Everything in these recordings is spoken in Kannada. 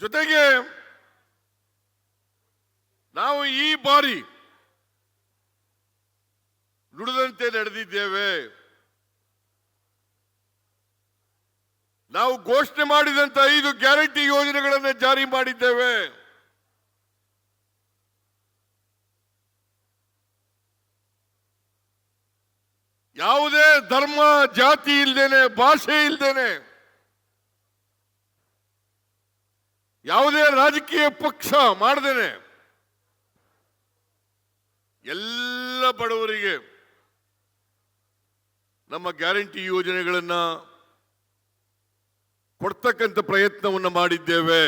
ಜೊತೆಗೆ ನಾವು ಈ ಬಾರಿ ನುಡಿದಂತೆ ನಡೆದಿದ್ದೇವೆ. ನಾವು ಘೋಷಣೆ ಮಾಡಿದಂತ ಐದು ಗ್ಯಾರಂಟಿ ಯೋಜನೆಗಳನ್ನು ಜಾರಿ ಮಾಡಿದ್ದೇವೆ. ಯಾವುದೇ ಧರ್ಮ, ಜಾತಿ ಇಲ್ದೇನೆ, ಭಾಷೆ ಇಲ್ದೇನೆ ಯಾವುದೇ ರಾಜಕೀಯ ಪಕ್ಷ ಮಾಡದೇನೆ, ಎಲ್ಲ ಬಡವರಿಗೆ ನಮ್ಮ ಗ್ಯಾರಂಟಿ ಯೋಜನೆಗಳನ್ನ ಕೊಡ್ತಕ್ಕಂಥ ಪ್ರಯತ್ನವನ್ನು ಮಾಡಿದ್ದೇವೆ.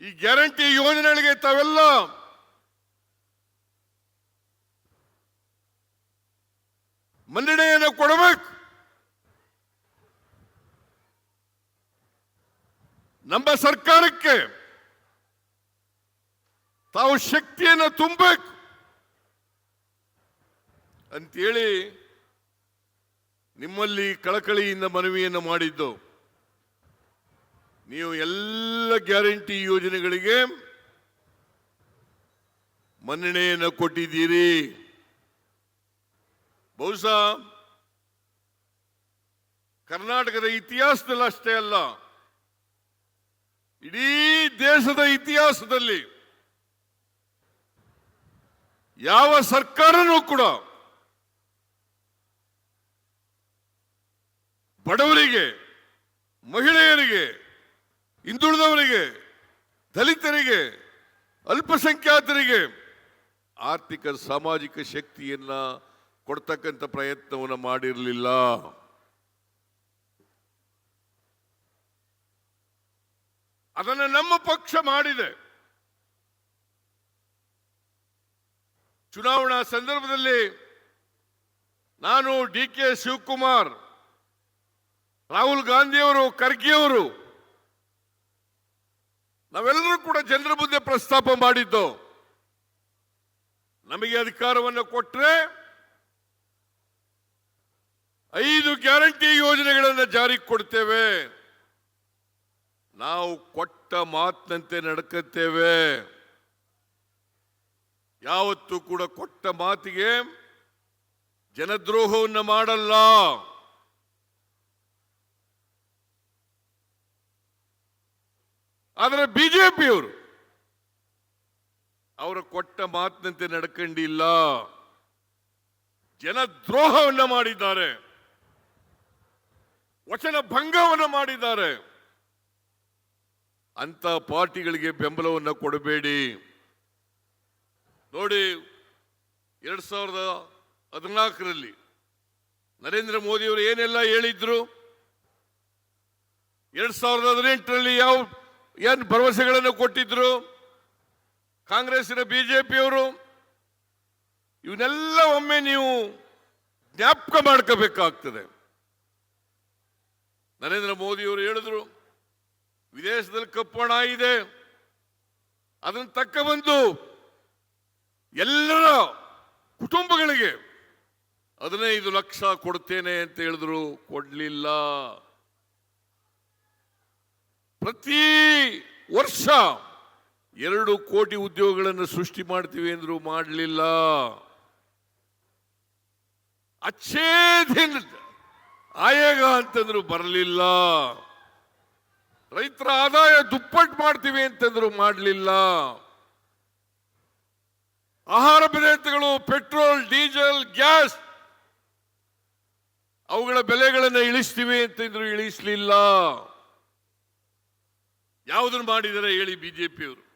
ಈ ಗ್ಯಾರಂಟಿ ಯೋಜನೆಗಳಿಗೆ ತಾವೆಲ್ಲ ಮನ್ನಣೆಯನ್ನು ಕೊಡಬೇಕು. ನಮ್ಮ ಸರ್ಕಾರಕ್ಕೆ ತಾವು ಶಕ್ತಿಯನ್ನು ತುಂಬಬೇಕು ಅಂತೇಳಿ ನಿಮ್ಮಲ್ಲಿ ಕಳಕಳಿಯಿಂದ ಮನವಿಯನ್ನು ಮಾಡಿದ್ದು ನೀವು ಎಲ್ಲ ಗ್ಯಾರಂಟಿ ಯೋಜನೆಗಳಿಗೆ ಮನ್ನಣೆಯನ್ನು ಕೊಟ್ಟಿದ್ದೀರಿ. ಬಹುಶಃ ಕರ್ನಾಟಕದ ಇತಿಹಾಸದಲ್ಲಿ ಅಷ್ಟೇ ಅಲ್ಲ ಇಡೀ ದೇಶದ ಇತಿಹಾಸದಲ್ಲಿ ಯಾವ ಸರ್ಕಾರನೂ ಕೂಡ ಬಡವರಿಗೆ, ಮಹಿಳೆಯರಿಗೆ, ಹಿಂದುಳಿದವರಿಗೆ, ದಲಿತರಿಗೆ, ಅಲ್ಪಸಂಖ್ಯಾತರಿಗೆ ಆರ್ಥಿಕ, ಸಾಮಾಜಿಕ ಶಕ್ತಿಯನ್ನ ಕೊಡ್ತಕ್ಕಂಥ ಪ್ರಯತ್ನವನ್ನು ಮಾಡಿರಲಿಲ್ಲ. ಅದನ್ನು ನಮ್ಮ ಪಕ್ಷ ಮಾಡಿದೆ. ಚುನಾವಣಾ ಸಂದರ್ಭದಲ್ಲಿ ನಾನು ಡಿ ಕೆ ಶಿವಕುಮಾರ್, ರಾಹುಲ್ ಗಾಂಧಿಯವರು, ಖರ್ಗೆಯವರು, ನಾವೆಲ್ಲರೂ ಕೂಡ ಜನರ ಮುಂದೆ ಪ್ರಸ್ತಾಪ ಮಾಡಿದ್ದು. ನಮಗೆ ಅಧಿಕಾರವನ್ನು ಕೊಟ್ಟರೆ ಐದು ಗ್ಯಾರಂಟಿ ಯೋಜನೆಗಳನ್ನು ಜಾರಿಗೆ ಕೊಡ್ತೇವೆ. ನಾವು ಕೊಟ್ಟ ಮಾತಿನಂತೆ ನಡ್ಕತ್ತೇವೆ. ಯಾವತ್ತೂ ಕೂಡ ಕೊಟ್ಟ ಮಾತಿಗೆ ಜನದ್ರೋಹವನ್ನು ಮಾಡಲ್ಲ. ಆದರೆ ಬಿಜೆಪಿಯವರು ಅವರ ಕೊಟ್ಟ ಮಾತಿನಂತೆ ನಡ್ಕೊಂಡಿಲ್ಲ. ಜನದ್ರೋಹವನ್ನು ಮಾಡಿದ್ದಾರೆ. ವಚನ ಭಂಗವನ್ನು ಮಾಡಿದ್ದಾರೆ. ಅಂತ ಪಾರ್ಟಿಗಳಿಗೆ ಬೆಂಬಲವನ್ನು ಕೊಡಬೇಡಿ. ನೋಡಿ, ಎರಡ್ ಸಾವಿರದ ಹದಿನಾಲ್ಕರಲ್ಲಿ ನರೇಂದ್ರ ಮೋದಿಯವರು ಏನೆಲ್ಲ ಹೇಳಿದ್ರು? ಎರಡ್ ಸಾವಿರದ ಹದಿನೆಂಟರಲ್ಲಿ ಯಾವ, ಏನು ಭರವಸೆಗಳನ್ನು ಕೊಟ್ಟಿದ್ರು? ಕಾಂಗ್ರೆಸ್ಸಿನ ಬಿಜೆಪಿಯವರು, ಇವನ್ನೆಲ್ಲ ಒಮ್ಮೆ ನೀವು ಜ್ಞಾಪಕ ಮಾಡ್ಕೋಬೇಕಾಗ್ತದೆ. ನರೇಂದ್ರ ಮೋದಿಯವರು ಹೇಳಿದ್ರು ಕಪ್ಪಣ ಇದೆ. ಅದನ್ನು ತಕ್ಕ ಬಂದು ಎಲ್ಲರ ಕುಟುಂಬಗಳಿಗೆ ಹದಿನೈದು ಲಕ್ಷ ಕೊಡ್ತೇನೆ ಅಂತ ಹೇಳಿದ್ರು. ಕೊಡ್ಲಿಲ್ಲ. ಪ್ರತಿ ವರ್ಷ ಎರಡು ಕೋಟಿ ಉದ್ಯೋಗಗಳನ್ನು ಸೃಷ್ಟಿ ಮಾಡ್ತೀವಿ ಅಂದ್ರು ಮಾಡಲಿಲ್ಲ. ಅಚ್ಚೇದಿನ ಆಯೇಗ ಅಂತಂದ್ರು ಬರಲಿಲ್ಲ. ರೈತರ ಆದಾಯ ದುಪ್ಪಟ್ಟು ಮಾಡ್ತೀವಿ ಅಂತಂದ್ರು ಮಾಡಲಿಲ್ಲ. ಆಹಾರ ಪದಾರ್ಥಗಳು, ಪೆಟ್ರೋಲ್, ಡೀಸೆಲ್, ಗ್ಯಾಸ್, ಅವುಗಳ ಬೆಲೆಗಳನ್ನು ಇಳಿಸ್ತೀವಿ ಅಂತಂದ್ರು ಇಳಿಸ್ಲಿಲ್ಲ. ಯಾವುದನ್ನು ಮಾಡಿದರೆ ಹೇಳಿ ಬಿಜೆಪಿಯವರು?